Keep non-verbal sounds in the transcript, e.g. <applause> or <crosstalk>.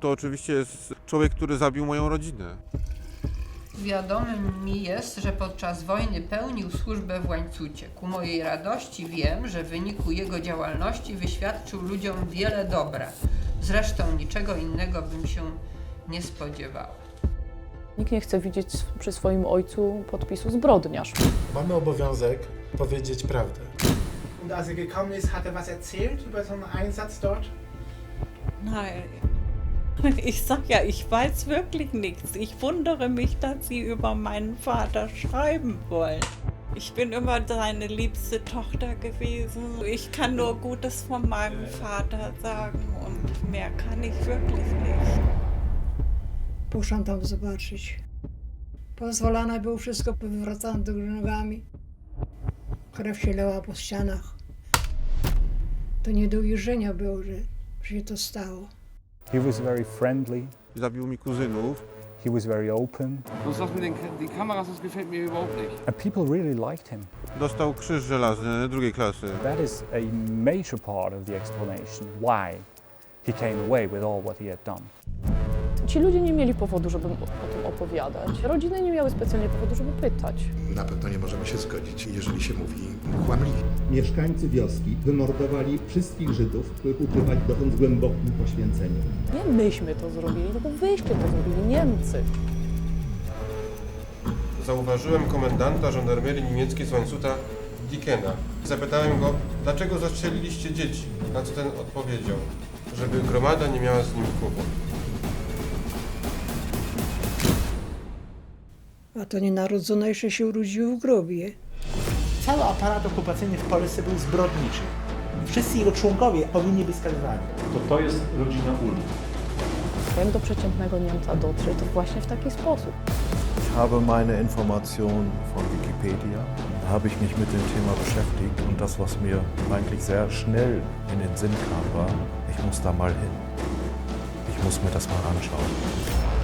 To oczywiście jest człowiek, który zabił moją rodzinę. Wiadomym mi jest, że podczas wojny pełnił służbę w łańcucie. Ku mojej radości wiem, że w wyniku jego działalności wyświadczył ludziom wiele dobra. Zresztą niczego innego bym się nie spodziewała. Nikt nie chce widzieć przy swoim ojcu podpisu zbrodniarz. Mamy obowiązek powiedzieć prawdę. Und als er gekommen ist, hat er was erzählt über so einen Einsatz dort? Nein. <laughs> Ich sag ja, ich weiß wirklich nichts. Ich wundere mich, dass Sie über meinen Vater schreiben wollen. Ich bin immer seine liebste Tochter gewesen. Ich kann nur Gutes von meinem Vater sagen und mehr kann ich wirklich nicht. Poszłam tam zobaczyć. Pozwolone było wszystko powywracane do nogami. Krew się lała po ścianach. To nie do uwierzenia było, że się to stało. He was very friendly, Zabił mi kuzynów. he was very open, Bloß das den, den Kameras, das gefällt mir überhaupt nicht. and people really liked him. Dostał krzyż żelazny drugiej klasy. That is a major part of the explanation why he came away with all what he had done. Ci ludzie nie mieli powodu, żeby o tym opowiadać. Rodziny nie miały specjalnie powodu, żeby pytać. Na pewno nie możemy się zgodzić, jeżeli się mówi kłamliwie. Mieszkańcy wioski wymordowali wszystkich Żydów, których ukrywali dotąd z głębokim poświęceniem. Nie myśmy to zrobili, tylko wyście to zrobili, Niemcy. Zauważyłem komendanta żandarmerii niemieckiej z Łańcuta Dickena. Zapytałem go, dlaczego zastrzeliliście dzieci? Na co ten odpowiedział, żeby gromada nie miała z nim kłopot. A to nienarodzone jeszcze się urodziło w grobie. Cały aparat okupacyjny w Polsce był zbrodniczy. Wszyscy jego członkowie powinni być skazywani. To to jest rodzina Uli. Jak do przeciętnego Niemca dotrze, to właśnie w taki sposób. Ich habe meine Informationen von Wikipedia. Da habe ich mich mit dem Thema beschäftigt und das, was mir eigentlich sehr schnell in den Sinn kam, war, ich muss da mal hin. Ich muss mir das mal anschauen.